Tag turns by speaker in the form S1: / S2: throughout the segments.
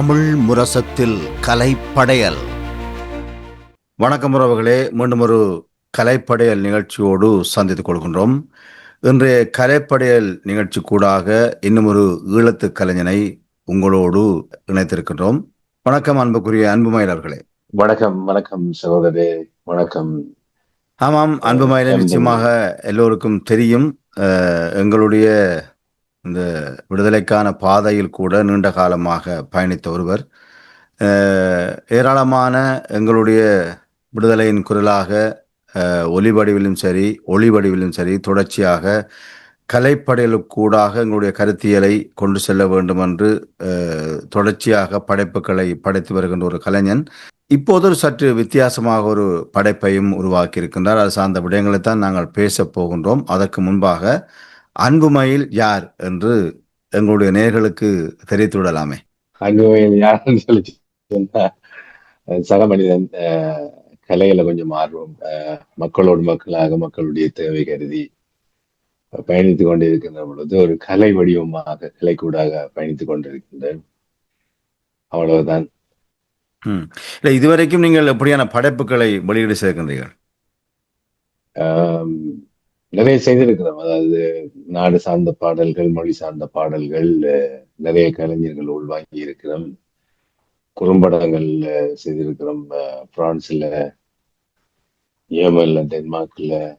S1: தமிழ் முரசத்தில் கலைப்படையல். வணக்கம் உறவுகளே மீண்டும் ஒரு கலைப்படையல் நிகழ்ச்சியோடு சந்தித்துக் கொள்கின்றோம். இன்றைய கலைப்படையல் நிகழ்ச்சி கூடாக இன்னும் ஒரு ஈழத்து கலைஞனை உங்களோடு இணைத்திருக்கின்றோம். வணக்கம் அன்புக்குரிய அன்புமயிலர்களே.
S2: வணக்கம் வணக்கம் சகோதரே வணக்கம்.
S1: ஆமாம் அன்புமயிலே நிச்சயமாக எல்லோருக்கும் தெரியும் எங்களுடைய இந்த விடுதலைக்கான பாதையில் கூட நீண்ட காலமாக பயணித்த ஒருவர் ஏராளமான எங்களுடைய விடுதலையின் குரலாக அஹ், ஒலி வடிவிலும் சரி ஒளி வடிவிலும் சரி தொடர்ச்சியாக கலைப்படையலுக்கூடாக எங்களுடைய கருத்தியலை கொண்டு செல்ல வேண்டும் என்று தொடர்ச்சியாக படைப்புகளை படைத்து வருகின்ற ஒரு கலைஞன். இப்போது ஒரு சற்று வித்தியாசமாக ஒரு படைப்பையும் உருவாக்கி இருக்கின்றார் அது சார்ந்த விடயங்களை தான் நாங்கள் பேசப் போகின்றோம். அதற்கு முன்பாக அன்புமயில் யார் என்று எங்களுடைய நேர்களுக்கு தெரிவித்து விடலாமே
S2: அன்புமையில் யாருன்னு சொல்லி சக மனிதன் கலையில கொஞ்சம் ஆர்வம் மக்களோடு மக்களாக மக்களுடைய தேவை கருதி பயணித்துக் கொண்டிருக்கின்ற பொழுது ஒரு கலை வடிவமாக கலைக்கூடாக பயணித்துக் கொண்டிருக்கின்றேன். அவ்வளவுதான்.
S1: இல்லை இதுவரைக்கும் நீங்கள் எப்படியான படைப்புகளை வெளியீடு செய்கின்றீர்கள்
S2: ஆம், நிறைய செய்திருக்கிறோம். அதாவது நாடு சார்ந்த பாடல்கள் மொழி சார்ந்த பாடல்கள் நிறைய கலைஞர்கள் உள்வாங்கி இருக்கிறோம். குறும்படங்கள் செய்திருக்கிறோம். பிரான்ஸ்ல ஏமன்ல டென்மார்க்ல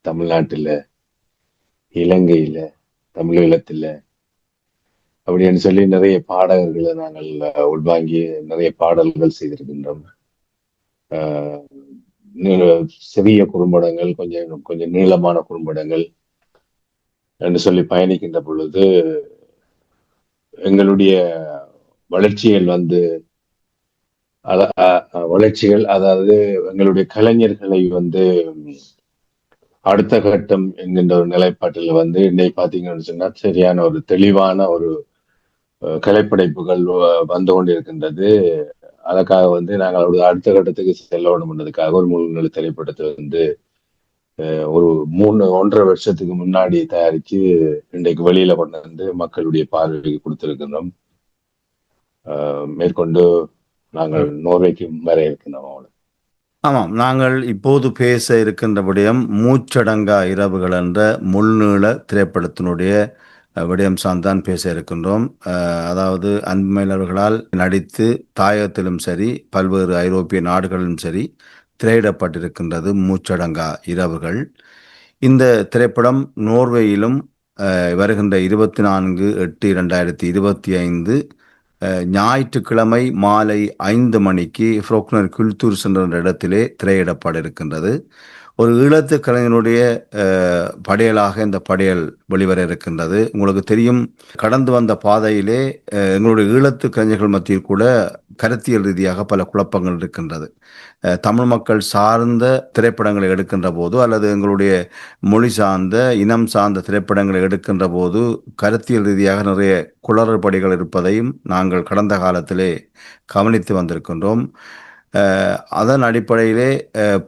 S2: தமிழ்நாட்டுல இலங்கையில தமிழீழத்துல அப்படின்னு சொல்லி நிறைய பாடகர்களை நாங்கள் உள்வாங்கி நிறைய பாடல்கள் செய்திருக்கின்றோம். ஆஹ் சிறிய குறும்படங்கள் கொஞ்சம் கொஞ்சம் நீளமான குறும்படங்கள் என்று சொல்லி பயணிக்கின்ற பொழுது எங்களுடைய வளர்ச்சிகள் வந்து அத- வளர்ச்சிகள் அதாவது எங்களுடைய கலைஞர்களை வந்து அடுத்த கட்டம் என்கின்ற ஒரு நிலைப்பாட்டில் வந்து இன்னைக்கு பாத்தீங்கன்னு சொன்னா சரியான ஒரு தெளிவான ஒரு கலைப்படைப்புகள் வ- வந்து கொண்டிருக்கின்றது. அதற்காக வந்து நாங்கள் அவருடைய அடுத்த கட்டத்துக்கு செல்ல வேண்டும்ன்றதுக்காக ஒரு முழுநிலை திரைப்படத்தை வந்து அஹ், ஒரு மூணு ஒன்றரை வருஷத்துக்கு முன்னாடி தயாரிச்சு இன்றைக்கு வெளியில கொண்டு வந்து மக்களுடைய பார்வைக்கு கொடுத்திருக்கின்றோம். மேற்கொண்டு நாங்கள் நோர்வேக்கு வர இருக்கின்றோம் அவ்வளவு
S1: ஆமாம் நாங்கள் இப்போது பேச இருக்கின்ற விடயம் மூச்சடங்கா இரவுகள் என்ற முள்நீள திரைப்படத்தினுடைய விடயம் சார்ந்தான் பேச இருக்கின்றோம். அதாவது அன்புமயில் நடித்து தாயகத்திலும் சரி பல்வேறு ஐரோப்பிய நாடுகளிலும் சரி திரையிடப்பட்டிருக்கின்றது மூச்சடங்கா இரவுகள். இந்த திரைப்படம் நோர்வேயிலும் வருகின்ற இருபத்தி நான்கு எட்டு இரண்டாயிரத்தி இருபத்தி ஐந்து ஞாயிற்றுக்கிழமை மாலை ஐந்து மணிக்கு ஃப்ரோக்னர் குல்தூர் சென்ற இடத்திலே திரையிடப்பட இருக்கின்றது. ஒரு ஈழத்து கலைஞனுடைய படையலாக இந்த படையல் வெளிவர இருக்கின்றது. உங்களுக்கு தெரியும் கடந்து வந்த பாதையிலே எங்களுடைய ஈழத்து கலைஞர்கள் மத்தியில் கூட கருத்தியல் ரீதியாக பல குழப்பங்கள் இருக்கின்றது. தமிழ் மக்கள் சார்ந்த திரைப்படங்களை எடுக்கின்ற போது அல்லது எங்களுடைய மொழி சார்ந்த இனம் சார்ந்த திரைப்படங்களை எடுக்கின்ற போது கருத்தியல் ரீதியாக நிறைய குளறுபடிகள் இருப்பதையும் நாங்கள் கடந்த காலத்திலே கவனித்து வந்திருக்கின்றோம். அதன் அடிப்படையிலே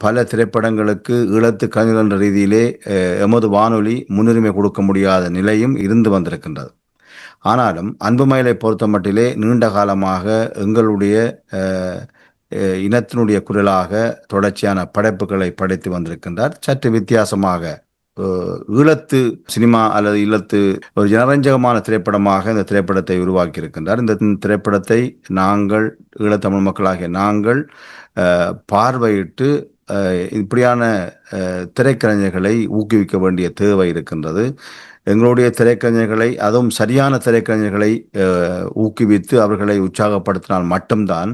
S1: பல திரைப்படங்களுக்கு ஈழத்து கலைஞர் என்ற ரீதியிலே எமது வானொலி முன்னுரிமை கொடுக்க முடியாத நிலையும் இருந்து வந்திருக்கின்றது. ஆனாலும் அன்புமயிலை பொறுத்த மட்டிலே நீண்ட காலமாக எங்களுடைய இனத்தினுடைய குரலாக தொடர்ச்சியான படைப்புகளை படைத்து வந்திருக்கின்றார். சற்று வித்தியாசமாக ஈழத்து சினிமா அல்லது ஈழத்து ஒரு ஜனரஞ்சகமான திரைப்படமாக இந்த திரைப்படத்தை உருவாக்கி இருக்கின்றார் இந்த திரைப்படத்தை நாங்கள் ஈழத்தமிழ் மக்களாகிய நாங்கள் பார்வையிட்டு இப்படியான திரைக்கலைஞர்களை ஊக்குவிக்க வேண்டிய தேவை இருக்கின்றது. எங்களுடைய திரைக்கலைஞர்களை அதுவும் சரியான திரைக்கலைஞர்களை ஊக்குவித்து அவர்களை உற்சாகப்படுத்தினால் மட்டும்தான்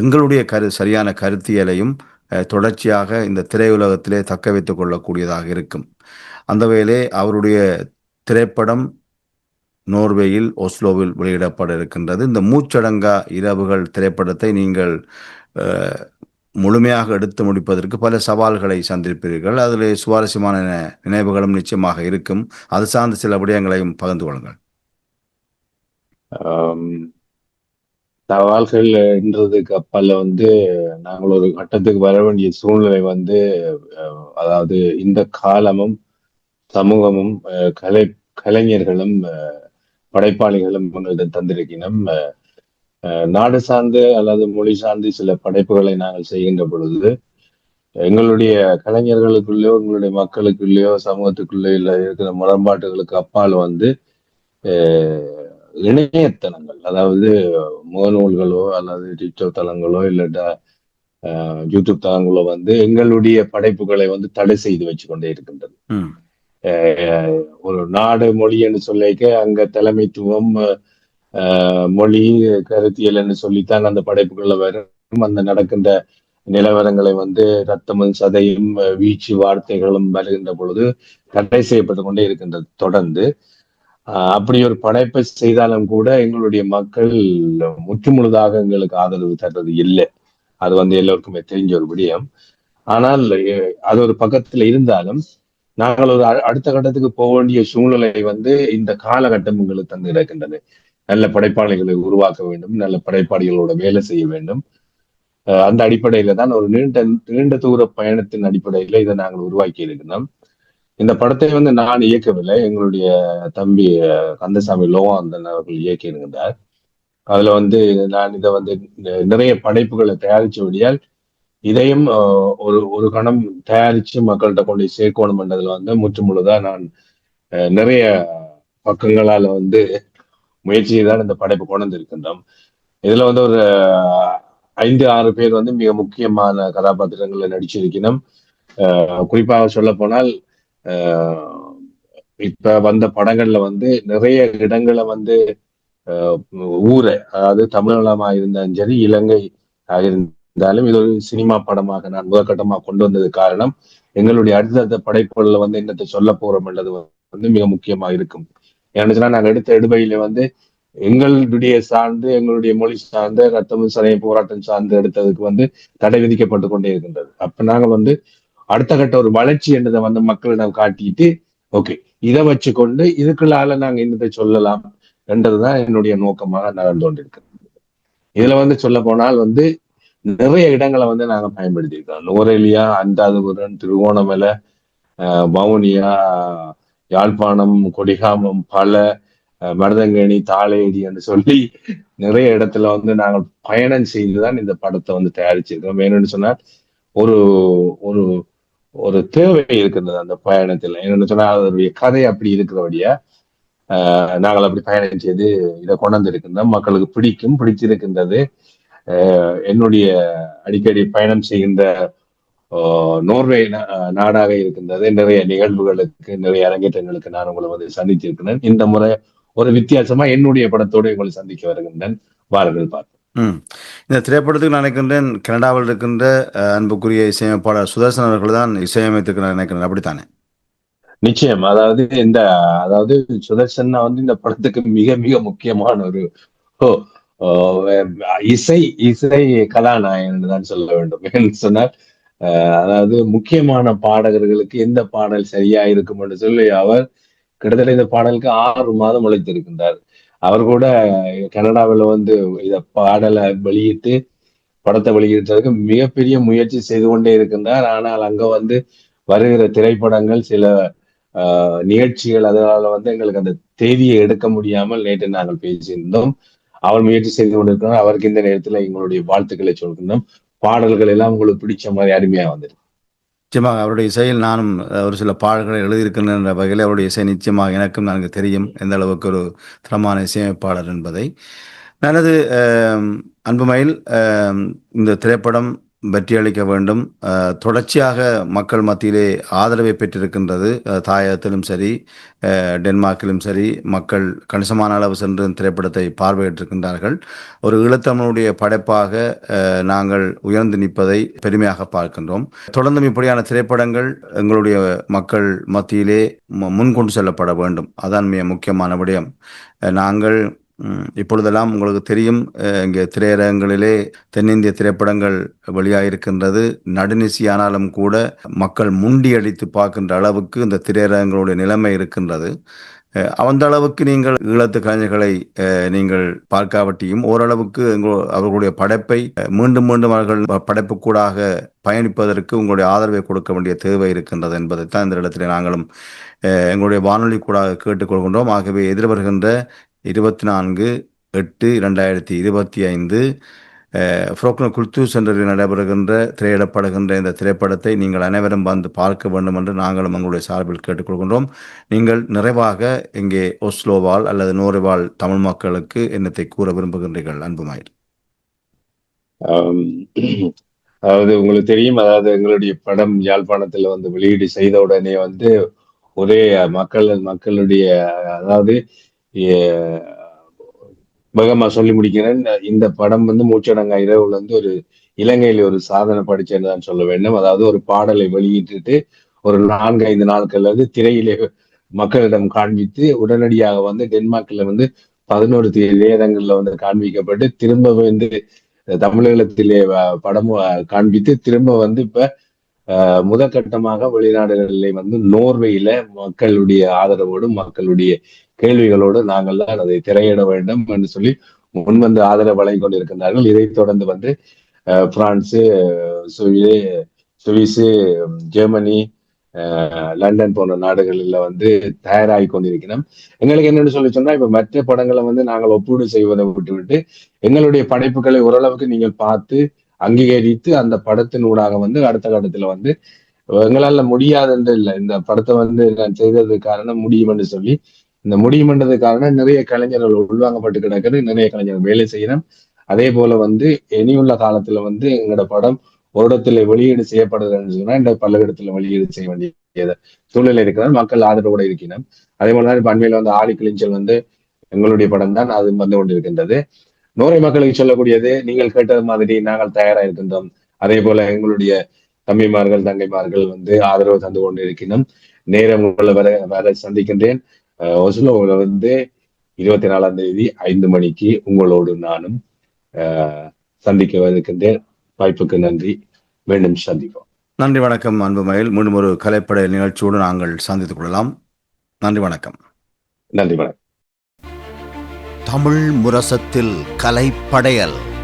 S1: எங்களுடைய கரு சரியான கருத்தியலையும் தொடர்ச்சியாக இந்த திரையுலகத்திலே தக்க வைத்துக் கொள்ளக்கூடியதாக இருக்கும். அந்த வேளை அவருடைய திரைப்படம் நோர்வேயில் ஒஸ்லோவில் வெளியிடப்பட இருக்கின்றது. இந்த மூச்சடங்கா இரவுகள் திரைப்படத்தை நீங்கள் முழுமையாக எடுத்து முடிப்பதற்கு பல சவால்களை சந்திப்பீர்கள். அதில் சுவாரஸ்யமான நினைவுகளும் நிச்சயமாக இருக்கும். அது சார்ந்த சில விடயங்களையும் பகிர்ந்து கொள்ளுங்கள்.
S2: சவால்கள் என்றதுக்கு அப்பால வந்து நாங்கள் ஒரு கட்டத்துக்கு வர வேண்டிய சூழ்நிலை வந்து அதாவது இந்த காலமும் சமூகமும் அஹ், கலை கலைஞர்களும் அஹ், படைப்பாளிகளும் எங்களிடம் தந்திருக்கணும் நாடு சார்ந்து அல்லது மொழி சார்ந்து சில படைப்புகளை நாங்கள் செய்கின்ற பொழுது எங்களுடைய கலைஞர்களுக்குள்ளேயோ எங்களுடைய மக்களுக்குள்ளேயோ சமூகத்துக்குள்ளேயோ இல்லை இருக்கிற முரண்பாட்டுகளுக்கு அப்பால் வந்து இணையதளங்கள் அதாவது முகநூல்களோ அல்லது டிக்டாக் தளங்களோ இல்ல அஹ், யூடியூப் தளங்களோ வந்து எங்களுடைய படைப்புகளை வந்து தடை செய்து வச்சு கொண்டே இருக்கின்றது ஒரு நாடு மொழி என்று சொல்லிக்க அங்க தலைமைத்துவம் மொழி கருத்தியல் என்று சொல்லித்தான் அந்த படைப்புகள்ல வரும். அந்த நடக்கின்ற நிலவரங்களை வந்து ரத்தமும் சதையும் வீச்சு வார்த்தைகளும் வருகின்ற பொழுது தடை செய்யப்பட்டு கொண்டே இருக்கின்றது. தொடர்ந்து அப்படி ஒரு படைப்பை செய்தாலும் கூட எங்களுடைய மக்கள் முற்றுமுழுதாக எங்களுக்கு ஆதரவு தர்றது இல்லை. அது வந்து எல்லோருக்குமே தெரிஞ்ச ஒரு விடயம். ஆனால் அது ஒரு பக்கத்துல இருந்தாலும் நாங்கள் ஒரு அடுத்த கட்டத்துக்கு போக வேண்டிய சூழ்நிலை வந்து இந்த காலகட்டம் எங்களுக்கு தந்து கிடக்கின்றது. நல்ல படைப்பாளிகளை உருவாக்க வேண்டும் நல்ல படைப்பாளிகளோட வேலை செய்ய வேண்டும். அந்த அடிப்படையில தான் ஒரு நீண்ட நீண்ட தூர பயணத்தின் அடிப்படையில இதை நாங்கள் உருவாக்கி இருக்கிறோம். இந்த படத்தை வந்து நான் இயக்கவில்லை. எங்களுடைய தம்பி கந்தசாமி கந்தசாமி லோகாந்தன் அவர்கள் இயக்கி அதுல வந்து நான் இதை வந்து நிறைய படைப்புகளை தயாரிச்சபடியால் இதையும் ஒரு ஒரு கணம் தயாரிச்சு மக்கள்கிட்ட கொண்டு சேர்க்கணும் என்றதுல வந்து முற்றுமுழுதா நான் நிறைய பக்கங்களால வந்து முயற்சி தான் இந்த படைப்பு கொண்டு இருக்கின்றோம் இதுல வந்து ஒரு ஐந்து ஆறு பேர் வந்து மிக முக்கியமான கதாபாத்திரங்களில் நடிச்சிருக்கணும். குறிப்பாக சொல்ல போனால் இப்ப வந்த படங்கள்ல வந்து நிறைய இடங்களை வந்து ஊரை அதாவது தமிழகமா இருந்தாலும் சரி இலங்கை ஆகியிருந்தாலும் இருந்தாலும் இது ஒரு சினிமா படமாக நான் முதற்கட்டமாக கொண்டு வந்தது காரணம் எங்களுடைய அடுத்தடுத்த படைப்புகள்ல வந்து என்னத்தை சொல்ல போறோம் என்றது வந்து மிக முக்கியமா இருக்கும். ஏன்னு சொன்னா நாங்க எடுத்த எடுபையில வந்து எங்களுடைய சார்ந்து எங்களுடைய மொழி சார்ந்த ரத்தமும் சரைய போராட்டம் சார்ந்து எடுத்ததுக்கு வந்து தடை விதிக்கப்பட்டு கொண்டே இருக்கின்றது. அப்ப நாங்க வந்து அடுத்த கட்ட ஒரு வளர்ச்சி என்றதை வந்து மக்களிடம் காட்டிட்டு ஓகே இதை வச்சு கொண்டு இதுக்குள்ளால நாங்க என்னதை சொல்லலாம் என்றதுதான் என்னுடைய நோக்கமாக நடந்து கொண்டிருக்கிறது. இதுல வந்து சொல்ல போனால் வந்து நிறைய இடங்களை வந்து நாங்க பயன்படுத்தியிருக்கோம் நுவரெலியா அந்தாதுபுரம் திருவோணமலை ஆஹ் வவுனியா யாழ்ப்பாணம் கொடிகாமம் பல மருதங்கணி தாளேடி என்று சொல்லி நிறைய இடத்துல வந்து நாங்கள் பயணம் செய்துதான் இந்த படத்தை வந்து தயாரிச்சிருக்கோம் வேணும்னு சொன்னால் ஒரு ஒரு ஒரு தேவை இருக்கின்றது அந்த பயணத்தில். என்னன்னு சொன்னா அதனுடைய கதை அப்படி இருக்கிறபடியா ஆஹ் நாங்கள் அப்படி பயணம் செய்து இதை கொண்டு வந்திருக்கின்றோம். மக்களுக்கு பிடிக்கும் பிடிச்சிருக்கின்றது ஆஹ் என்னுடைய அடிக்கடி பயணம் செய்கின்ற நோர்வே நா- நாடாக இருக்கின்றது. நிறைய நிகழ்வுகளுக்கு நிறைய அரங்கேற்றங்களுக்கு நான் உங்களை வந்து சந்திச்சிருக்கிறேன் இந்த முறை ஒரு வித்தியாசமா என்னுடைய படத்தோடு உங்களை சந்திக்க வருகின்றேன். வாருங்கள் பார்ப்போம்.
S1: ம். இந்த திரைப்படத்துக்கு நான் நினைக்கின்றேன் கனடாவில் இருக்கின்ற அன்புக்குரிய இசையமைப்பாளர் சுதர்சன் அவர்கள் தான் இசையமைத்திருக்கிறார் நினைக்கிறேன். அப்படித்தானே?
S2: நிச்சயம். அதாவது இந்த அதாவது சுதர்சனா வந்து இந்த படத்துக்கு மிக மிக முக்கியமான ஒரு இசை இசை கலாநாயகன் தான் சொல்ல வேண்டும். ஏன்னு சொன்னால் அதாவது முக்கியமான பாடகர்களுக்கு எந்த பாடல் சரியா இருக்கும் என்று சொல்லி அவர் கிட்டத்தட்ட இந்த பாடலுக்கு ஆறு மாதம் உழைத்திருக்கின்றார். அவர் கூட கனடாவில் வந்து இத பாடலை வெளியிட்டு படத்தை வெளியிட்டதுக்கு மிகப்பெரிய முயற்சி செய்து கொண்டே இருக்கின்றார். ஆனால் அங்க வந்து வருகிற திரைப்படங்கள் சில ஆஹ், நிகழ்ச்சிகள் அதனால வந்து எங்களுக்கு அந்த தேதியை எடுக்க முடியாமல் நேற்று நாங்கள் பேசியிருந்தோம். அவர் முயற்சி செய்து கொண்டிருக்கிறார். அவருக்கு இந்த நேரத்தில் எங்களுடைய வாழ்த்துக்களை சொல்கின்றோம். பாடல்கள் எல்லாம் உங்களுக்கு பிடிச்ச மாதிரி அருமையா வந்திருக்கு.
S1: நிச்சயமாக அவருடைய இசையில் நானும் ஒரு சில பாடல்களை எழுதியிருக்கின்றன என்ற வகையில் அவருடைய இசை நிச்சயமாக எனக்கும் நன்கு தெரியும். எந்த அளவுக்கு ஒரு தரமான இசையமைப்பாளர் என்பதை. எனது அன்புமையில் அன்புமயில் இந்த திரைப்படம் வெற்றியளிக்க வேண்டும். தொடர்ச்சியாக மக்கள் மத்தியிலே ஆதரவை பெற்றிருக்கின்றது. தாயகத்திலும் சரி டென்மார்க்கிலும் சரி மக்கள் கணிசமான அளவு சென்று திரைப்படத்தை பார்வையிட்டிருக்கின்றார்கள். ஒரு ஈழத்தமிழுடைய படைப்பாக நாங்கள் உயர்ந்து நிற்பதை பெருமையாக பார்க்கின்றோம். தொடர்ந்தும் இப்படியான திரைப்படங்கள் எங்களுடைய மக்கள் மத்தியிலே மு- முன்கொண்டு செல்லப்பட வேண்டும். அதான் மிக முக்கியமான விடயம். நாங்கள் இப்பொழுதெல்லாம் உங்களுக்கு தெரியும் இங்கே திரையரங்களிலே தென்னிந்திய திரைப்படங்கள் வெளியாகிருக்கின்றது நடுநிசியானாலும் கூட மக்கள் முண்டியடித்து பார்க்கின்ற அளவுக்கு இந்த திரையரங்களுடைய நிலைமை இருக்கின்றது. அந்த அளவுக்கு நீங்கள் ஈழத்து கலைஞர்களை நீங்கள் பார்க்காவட்டியும் ஓரளவுக்கு அவர்களுடைய படைப்பை மீண்டும் மீண்டும் அவர்கள் படைப்புக்கூடாக பயணிப்பதற்கு உங்களுடைய ஆதரவை கொடுக்க வேண்டிய தேவை இருக்கின்றது என்பதைத்தான் இந்த இடத்திலே நாங்களும் எங்களுடைய வானொலி கூட கேட்டுக்கொள்கின்றோம். ஆகவே எதிர்வருகின்ற இருபத்தி நான்கு எட்டு இரண்டாயிரத்தி இருபத்தி ஐந்து ஃப்ரோக்னோ குல்து சென்டரில் நடைபெறுகின்ற திரையிடப்படுகின்ற இந்த திரைப்படத்தை நீங்கள் அனைவரும் வந்து பார்க்க வேண்டும் என்று நாங்களும் உங்களுடைய சார்பில் கேட்டுக்கொள்கின்றோம். நீங்கள் நிறைவாக இங்கே ஒஸ்லோவால் அல்லது நோரிவால் தமிழ் மக்களுக்கு என்னத்தை கூற விரும்புகின்றீர்கள்
S2: அன்புமாயிர்? அதாவது உங்களுக்கு தெரியும் அதாவது எங்களுடைய படம் யாழ்ப்பாணத்துல வந்து வெளியீடு செய்த உடனே வந்து ஒரே மக்கள் மக்களுடைய அதாவது வேகமா சொல்லி முடிக்கிறேன். இந்த படம் வந்து மூச்சடங்கா இரவுல வந்து ஒரு இலங்கையில ஒரு சாதனை படிச்சேன்னு தான் சொல்ல வேண்டும். அதாவது ஒரு பாடலை வெளியிட்டுட்டு ஒரு நான்கு ஐந்து நாட்கள்ல வந்து திரையிலே மக்களிடம் காண்பித்து உடனடியாக வந்து டென்மார்க்ல வந்து பதினோரு நேரங்கள்ல வந்து காண்பிக்கப்பட்டு திரும்ப வந்து தமிழகத்திலே படம் அஹ், காண்பித்து திரும்ப வந்து இப்ப முதற்கட்டமாக வெளிநாடுகளிலே வந்து நோர்வேயில மக்களுடைய ஆதரவோடும் மக்களுடைய கேள்விகளோடு நாங்கள் தான் அதை திரையிட வேண்டும் என்று சொல்லி முன்வந்து ஆதரவு வழங்கி கொண்டிருக்கின்றார்கள். இதைத் தொடர்ந்து வந்து அஹ், பிரான்சு சுவிஸு ஜெர்மனி லண்டன் போன்ற நாடுகளில் வந்து தயாராகி கொண்டிருக்கிறோம். எங்களுக்கு என்னன்னு சொல்லி சொன்னா இப்ப மற்ற படங்களை வந்து நாங்கள் ஒப்பீடு செய்வதை விட்டுவிட்டு எங்களுடைய படைப்புகளை ஓரளவுக்கு நீங்கள் பார்த்து அங்கீகரித்து அந்த படத்தின் ஊடாக வந்து அடுத்த கட்டத்துல வந்து எங்களால முடியாதுன்று இல்லை. இந்த படத்தை வந்து நான் செய்தது காரணம் முடியும் என்று சொல்லி இந்த முடியும் காரணம் நிறைய கலைஞர்கள் உள்வாங்கப்பட்டு கிடக்குது நிறைய கலைஞர்கள் வேலை செய்யணும். அதே போல வந்து இனியுள்ள காலத்துல வந்து எங்களோட படம் ஒரு இடத்துல வெளியீடு செய்யப்படுதுன்னு சொன்னா இந்த பல இடத்துல வெளியீடு செய்ய வேண்டிய சூழ்நிலை இருக்கிறார் மக்கள் ஆதரவோட இருக்கிறோம் அதே போலதான் இப்ப அண்மையில வந்து ஆடி கிளிஞ்சல் வந்து எங்களுடைய படம் தான் அது வந்து கொண்டிருக்கின்றது. நோரை மக்களுக்கு சொல்லக்கூடியது நீங்கள் கேட்டது மாதிரி நாங்கள் தயாரா இருக்கின்றோம் அதே போல எங்களுடைய தம்பிமார்கள் தங்கைமார்கள் வந்து ஆதரவு தந்து கொண்டு இருக்கின்றோம் நேரம் உங்களை வர வர சந்திக்கின்றேன். ஒஸ்லோவில் வந்து இருபத்தி நாலாம் தேதி ஐந்து மணிக்கு உங்களோடு நானும் அஹ், சந்திக்க இருக்கின்றேன் வாய்ப்புக்கு நன்றி. மீண்டும் சந்திப்போம்.
S1: நன்றி வணக்கம் அன்புமயில் மீண்டும் ஒரு கலைப்படை நிகழ்ச்சியோடு நாங்கள் சந்தித்துக் கொள்ளலாம். நன்றி வணக்கம்.
S2: நன்றி வணக்கம்.
S3: தமிழ் முரசத்தில் கலைப்படையல்.